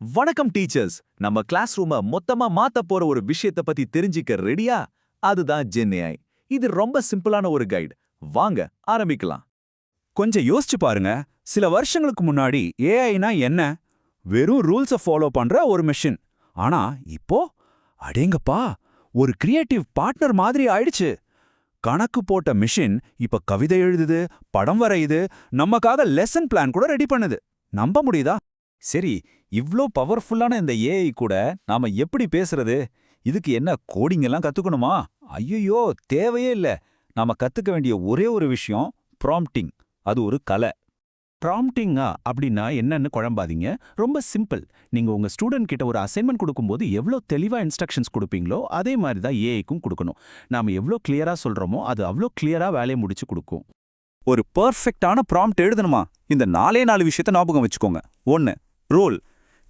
வணக்கம் டீச்சர்ஸ். நம்ம கிளாஸ் ரூம மொத்தமா மாத்த போற ஒரு விஷயத்த பத்தி தெரிஞ்சுக்க ரெடியா அதுதான் ஜென்ஏஐ இது ரொம்ப சிம்பிளான ஒரு கைடு வாங்க ஆரம்பிக்கலாம். கொஞ்சம் யோசிச்சு பாருங்க. சில வருஷங்களுக்கு முன்னாடி ஏஐனா என்ன? வெறும் ரூல்ஸை ஃபாலோ பண்ற ஒரு மெஷின் ஆனா இப்போ அடேங்கப்பா ஒரு கிரியேட்டிவ் பார்ட்னர் மாதிரி ஆயிடுச்சு. கணக்கு போட்ட மிஷின் இப்ப கவிதை எழுதுது படம் வரையுது நமக்காக லெசன் பிளான் கூட ரெடி பண்ணுது. நம்ப முடியுதா? சரி இவ்ளோ பவர்ஃபுல்லான இந்த ஏஐ கூட நாம எப்படி பேசுறது? இதுக்கு என்ன கோடிங் எல்லாம் கத்துக்கணுமா? ஐயோ தேவையே இல்ல. நாம கத்துக்க வேண்டிய ஒரே ஒரு விஷயம் ப்ராம்ப்டிங் அது ஒரு கலை. ப்ராம்ப்டிங்கா அப்படின்னா என்னன்னு குழம்பாதீங்க. ரொம்ப சிம்பிள் நீங்க உங்க ஸ்டூடெண்ட் கிட்ட ஒரு அசைன்மெண்ட் கொடுக்கும்போது எவ்வளோ தெளிவா இன்ஸ்ட்ரக்ஷன்ஸ் கொடுப்பீங்களோ அதே மாதிரி தான் ஏஐக்கும் கொடுக்கணும். நாம எவ்வளோ கிளியரா சொல்றோமோ அது அவ்வளோ கிளியரா வேலையை முடிச்சு கொடுக்கும். ஒரு பர்ஃபெக்டான ப்ராம்ப்ட் எழுதணுமா? இந்த நாலே நாலு விஷயத்த ஞாபகம் வச்சுக்கோங்க. ஒன்று ரோல்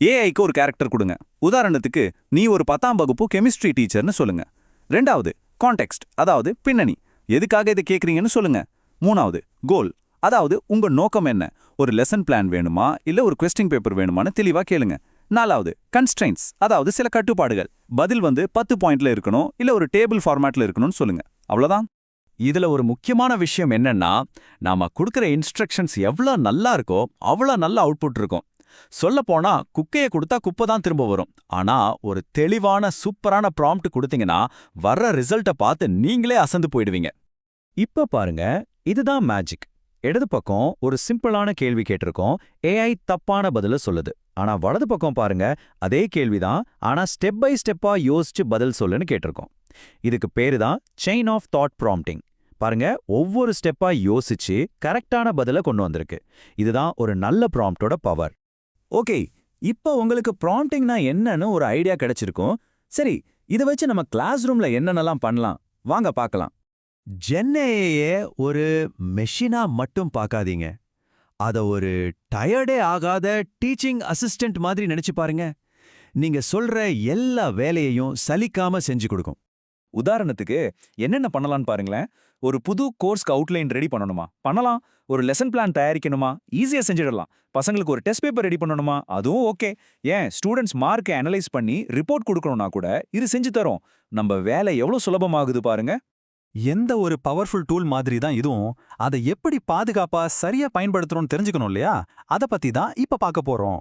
ஏஐக்கு ஒரு கேரக்டர் கொடுங்க. உதாரணத்துக்கு நீ ஒரு பத்தாம் வகுப்பு கெமிஸ்ட்ரி டீச்சர்னு சொல்லுங்க. ரெண்டாவது கான்டெக்ஸ்ட் அதாவது பின்னணி. எதுக்காக இதை கேட்குறீங்கன்னு சொல்லுங்க. மூணாவது கோல் அதாவது உங்க நோக்கம் என்ன? ஒரு லெசன் பிளான் வேணுமா? இல்ல ஒரு கொஸ்டின் பேப்பர் வேணுமான்னு தெளிவா கேளுங்க. நாலாவது கன்ஸ்ட்ரெயின்ஸ் அதாவது சில கட்டுப்பாடுகள். பதில் வந்து பத்து பாயிண்ட்ல இருக்கணும் இல்ல ஒரு டேபிள் ஃபார்மேட்ல இருக்கணும்னு சொல்லுங்க. அவ்வளவுதான். இதுல ஒரு முக்கியமான விஷயம் என்னன்னா நாம கொடுக்குற இன்ஸ்ட்ரக்ஷன்ஸ் எவ்வளோ நல்லா இருக்கோ அவ்வளோ நல்ல அவுட்புட் இருக்கும். சொல்லப்போனா போனா குக்கையை கொடுத்தா குப்பை தான் திரும்ப வரும். ஆனா ஒரு தெளிவான சூப்பரான ப்ராம்ப்ட் கொடுத்தீங்கன்னா வர்ற ரிசல்ட்டை பார்த்து நீங்களே அசந்து போயிடுவீங்க. இப்ப பாருங்க இதுதான் மேஜிக் இடது பக்கம் ஒரு சிம்பிளான கேள்வி கேட்டிருக்கோம். ஏஐ தப்பான பதில சொல்லுது. ஆனா வலது பக்கம் பாருங்க அதே கேள்விதான் ஆனா ஸ்டெப் பை ஸ்டெப்பா யோசிச்சு பதில் சொல்லுன்னு கேட்டிருக்கோம். இதுக்கு பேரு தான் செயின் ஆஃப் தாட் ப்ராம்ப்டிங் பாருங்க ஒவ்வொரு ஸ்டெப்பா யோசிச்சு கரெக்டான பதில கொண்டு வந்திருக்கு. இதுதான் ஒரு நல்ல ப்ராம்ப்டோட பவர் ஓகே இப்போ உங்களுக்கு ப்ராம்ப்டிங்னா என்னன்னு ஒரு ஐடியா கிடைச்சிருக்கும். சரி இதை வச்சு நம்ம கிளாஸ் ரூம்ல என்னென்னலாம் பண்ணலாம்? வாங்க பார்க்கலாம். ஜென்னையே ஒரு மெஷினா மட்டும் பார்க்காதீங்க. அத ஒரு டயர்டே ஆகாத டீச்சிங் அசிஸ்டன்ட் மாதிரி நினைச்சு பாருங்க. நீங்க சொல்ற எல்லா வேலையையும் சலிக்காம செஞ்சு கொடுக்கும். உதாரணத்துக்கு என்னென்ன பண்ணலாம்னு பாருங்களேன். ஒரு புது கோர்ஸ்க்கு அவுட்லைன் ரெடி பண்ணணுமா? பண்ணலாம். ஒரு லெசன் பிளான் தயாரிக்கணுமா? ஈஸியா செஞ்சிடலாம். பசங்களுக்கு ஒரு டெஸ்ட் பேப்பர் ரெடி பண்ணணுமா? அதுவும் ஓகே ஏன்? ஸ்டூடெண்ட்ஸ் மார்க்கை அனலைஸ் பண்ணி ரிப்போர்ட் கொடுக்கணும்னா கூட இது செஞ்சு தரோம். நம்ம வேலை எவ்வளோ சுலபமாகுது பாருங்க. எந்த ஒரு பவர்ஃபுல் டூல் மாதிரி தான் இதுவும். அதை எப்படி பாதுகாப்பா சரியா பயன்படுத்துறோம்னு தெரிஞ்சுக்கணும் இல்லையா? அத பத்தி தான் இப்ப பார்க்க போறோம்.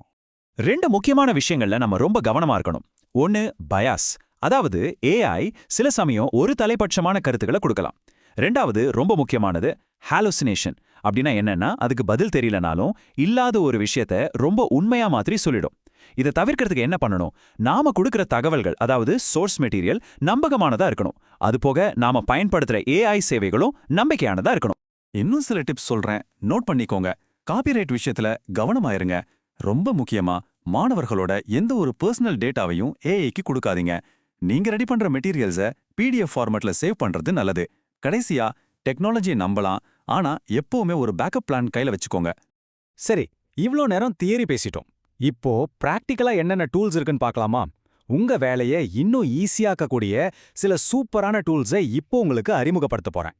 ரெண்டு முக்கியமான விஷயங்கள்ல நம்ம ரொம்ப கவனமா இருக்கணும். ஒன்னு பயாஸ் அதாவது ஏஐ சில சமயம் ஒரு தலைப்பட்சமான கருத்துக்களை கொடுக்கலாம். ரெண்டாவது ரொம்ப முக்கியமானது ஹாலோசினேஷன் அப்படின்னா என்னன்னா அதுக்கு பதில் தெரியலனாலும் இல்லாத ஒரு விஷயத்த ரொம்ப உண்மையா மாதிரி சொல்லிடும். இதை தவிர்க்கிறதுக்கு என்ன பண்ணணும்? நாம கொடுக்கிற தகவல்கள் அதாவது சோர்ஸ் மெட்டீரியல் நம்பகமானதா இருக்கணும். அது போக நாம பயன்படுத்துற ஏஐ சேவைகளும் நம்பிக்கையானதா இருக்கணும். இன்னும் சில டிப்ஸ் சொல்றேன். நோட் பண்ணிக்கோங்க. காப்பிரைட் விஷயத்துல கவனமாயிருங்க. ரொம்ப முக்கியமா மாணவர்களோட எந்த ஒரு பர்சனல் டேட்டாவையும் ஏஐக்கு கொடுக்காதீங்க. நீங்க ரெடி பண்ற மெட்டீரியல்ஸை பிடிஎஃப் ஃபார்மட்ல சேவ் பண்றது நல்லது. கடைசியா டெக்னாலஜியை நம்பலாம். ஆனா எப்பவுமே ஒரு பேக்கப் பிளான் கையில வச்சுக்கோங்க. சரி இவ்ளோ நேரம் தியரி பேசிட்டோம். இப்போ பிராக்டிக்கலா என்னென்ன டூல்ஸ் இருக்குன்னு பார்க்கலாமா? உங்க வேலையை இன்னும் ஈஸியாக்கக்கூடிய சில சூப்பரான டூல்ஸை இப்போ உங்களுக்கு அறிமுகப்படுத்த போறேன்.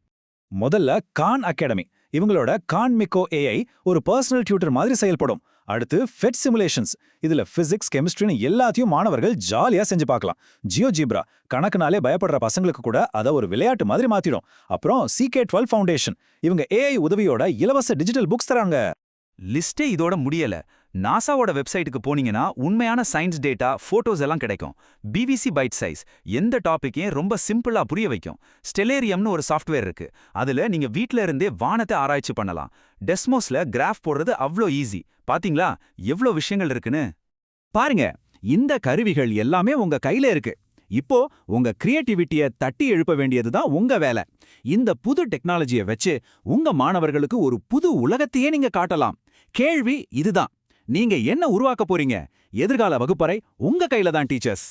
முதல்ல கான் அகாடமி இவங்களோட கான் மிக்கோ ஏஐ ஒரு பர்சனல் டியூட்டர் மாதிரி செயல்படும். அடுத்து ஃபெட் சிமுலேஷன்ஸ் இதுல பிசிக்ஸ் கெமிஸ்ட்ரின்னு எல்லாத்தையும் மாணவர்கள் ஜாலியா செஞ்சு பார்க்கலாம். ஜியோ ஜீப்ரா கணக்குனாலே பயப்படுற பசங்களுக்கு கூட அதை ஒரு விளையாட்டு மாதிரி மாத்திடும். அப்புறம் சிகே டுவெல் ஃபவுண்டேஷன் இவங்க ஏஐ உதவியோட இலவச டிஜிட்டல் புக்ஸ் தராங்க. லிஸ்டே இதோட முடியல. நாசாவோட வெப்சைட்டுக்கு போனீங்கன்னா உண்மையான சயின்ஸ் டேட்டா ஃபோட்டோஸ் எல்லாம் கிடைக்கும். பிவிசி பைட் சைஸ் எந்த டாப்பிக்கையும் ரொம்ப சிம்பிளா புரிய வைக்கும். ஸ்டெலேரியம்னு ஒரு சாஃப்ட்வேர் இருக்கு. அதுல நீங்க வீட்ல இருந்தே வானத்தை ஆராய்ச்சி பண்ணலாம். டெஸ்மோஸ்ல கிராஃப் போடுறது அவ்ளோ ஈஸி. பாத்தீங்களா? எவ்ளோ விஷயங்கள் இருக்குன்னு? பாருங்க இந்த கருவிகள் எல்லாமே உங்க கையில இருக்கு. இப்போ உங்க கிரியேட்டிவிட்டியை தட்டி எழுப்ப வேண்டியதுதான் உங்க வேலை. இந்த புது டெக்னாலஜியை வச்சு உங்க மாணவர்களுக்கு ஒரு புது உலகத்தையே நீங்க காட்டலாம். கேள்வி இதுதான். நீங்க என்ன உருவாக்க போறீங்க? எதிர்கால வகுப்பறை உங்க கையில தான் டீச்சர்ஸ்.